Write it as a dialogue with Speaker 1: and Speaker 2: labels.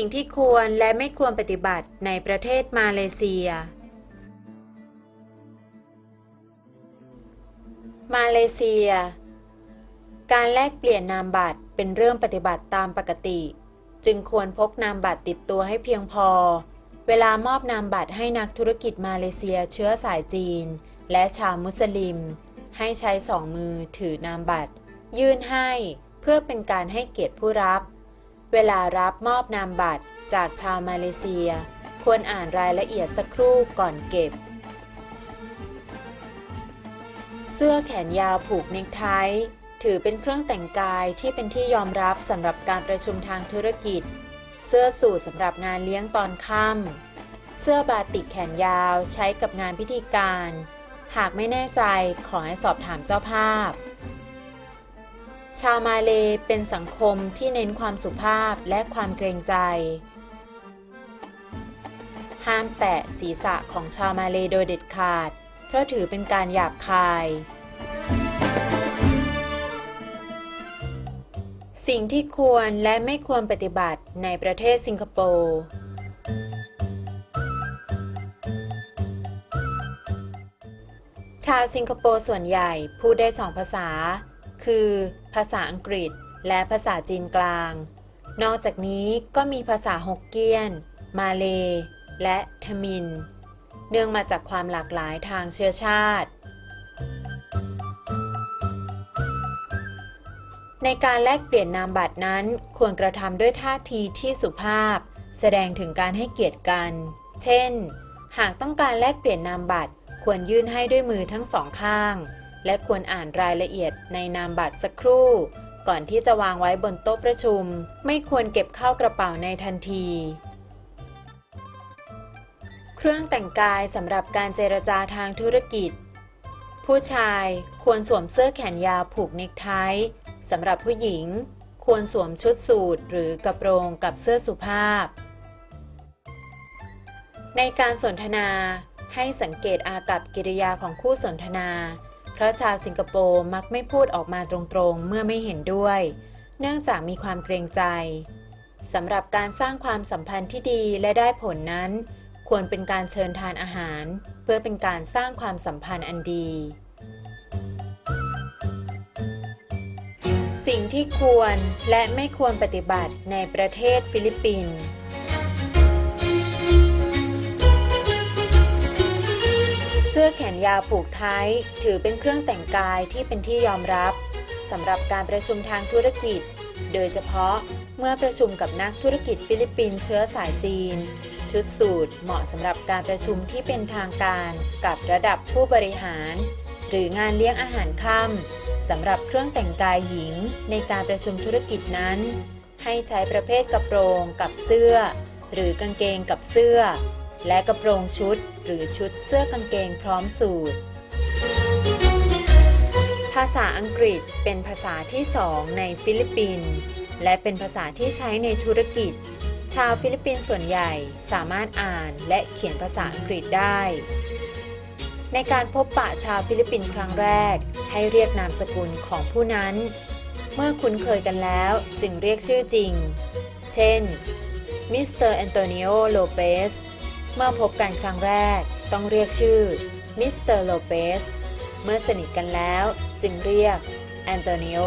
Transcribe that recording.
Speaker 1: สิ่งที่ควรและไม่ควรปฏิบัติในประเทศมาเลเซีย มาเลเซีย การแลกเปลี่ยนนามบัตรเป็นเรื่องปฏิบัติตามปกติ จึงควรพกนามบัตรติดตัวให้เพียงพอ เวลามอบนามบัตรให้นักธุรกิจมาเลเซียเชื้อสายจีน และชาวมุสลิม ให้ใช้สองมือถือนามบัตร ยื่นให้เพื่อเป็นการให้เกียรติผู้รับ เวลารับมอบนามบัตรจากชาวมาเลเซีย ควรอ่านรายละเอียดสักครู่ก่อนเก็บ เสื้อแขนยาวผูกเนคไทถือเป็นเครื่องแต่งกายที่เป็นที่ยอมรับสำหรับการประชุมทางธุรกิจ เสื้อสูทสำหรับงานเลี้ยงตอนค่ำเสื้อบาติกแขนยาวใช้กับงานพิธีการ หากไม่แน่ใจขอให้สอบถามเจ้าภาพ ชาวมาเลเป็นสังคมที่เน้นความสุภาพและความเกรงใจ ห้ามแตะศีรษะของชาวมาเลโดยเด็ดขาด เพราะถือเป็นการหยาบคาย สิ่งที่ควรและไม่ควรปฏิบัติในประเทศสิงคโปร์ชาวสิงคโปร์ส่วนใหญ่พูดได้สองภาษา คือ ภาษาอังกฤษและภาษาจีนกลาง นอกจากนี้ก็มีภาษาฮกเกี้ยน มาเล และทมิน เนื่องมาจากความหลากหลายทางเชื้อชาติ ในการแลกเปลี่ยนนามบัตรนั้นควรกระทำด้วยท่าทีที่สุภาพ แสดงถึงการให้เกียรติกัน เช่น หากต้องการแลกเปลี่ยนนามบัตรควรยื่นให้ด้วยมือทั้งสองข้าง และควรอ่านรายละเอียดในนามบัตรสักครู่ ก่อนที่จะวางไว้บนโต๊ะประชุม ไม่ควรเก็บเข้ากระเป๋าในทันที เครื่องแต่งกายสำหรับการเจรจาทางธุรกิจ ผู้ชายควรสวมเสื้อแขนยาวผูกเนคไทสำหรับผู้หญิง ควรสวมชุดสูทหรือกระโปรงกับเสื้อสุภาพ ในการสนทนาให้สังเกตอากับกิริยาของคู่สนทนา เพราะชาวสิงคโปร์มักไม่พูดออกมาตรงๆ เมื่อไม่เห็นด้วย เนื่องจากมีความเกรงใจสำหรับการสร้างความสัมพันธ์ที่ดีและได้ผลนั้น ควรเป็นการเชิญทานอาหาร เพื่อเป็นการสร้างความสัมพันธ์อันดี สิ่งที่ควรและไม่ควรปฏิบัติในประเทศฟิลิปปินส์ สื้อแขนยาวผูกไทยถือเป็นเครื่องแต่งกายที่เป็นที่ยอมรับสำหรับการประชุมทางธุรกิจ โดยเฉพาะเมื่อประชุมกับนักธุรกิจฟิลิปปินส์เชื้อสายจีน ชุดสูทเหมาะสำหรับการประชุมที่เป็นทางการกับระดับผู้บริหาร หรืองานเลี้ยงอาหารค่ำสำหรับเครื่องแต่งกายหญิงในการประชุมธุรกิจนั้น ให้ใช้ประเภทกระโปรงกับเสื้อ หรือกางเกงกับเสื้อ และกระโปรงชุดหรือชุดเสื้อกางเกงพร้อมสูทภาษาอังกฤษเป็นภาษาที่สองในฟิลิปปินส์และเป็นภาษาที่ใช้ในธุรกิจ ชาวฟิลิปปินส์ส่วนใหญ่สามารถอ่านและเขียนภาษาอังกฤษได้ ในการพบปะชาวฟิลิปปินส์ครั้งแรก ให้เรียกนามสกุลของผู้นั้น เมื่อคุ้นเคยกันแล้วจึงเรียกชื่อจริง เช่นมิสเตอร์แอนโตนิโอโลเปส เมื่อพบกันครั้งแรก ต้องเรียกชื่อมิสเตอร์โลเปสเมื่อสนิทกันแล้วจึงเรียกแอนโตนิโอ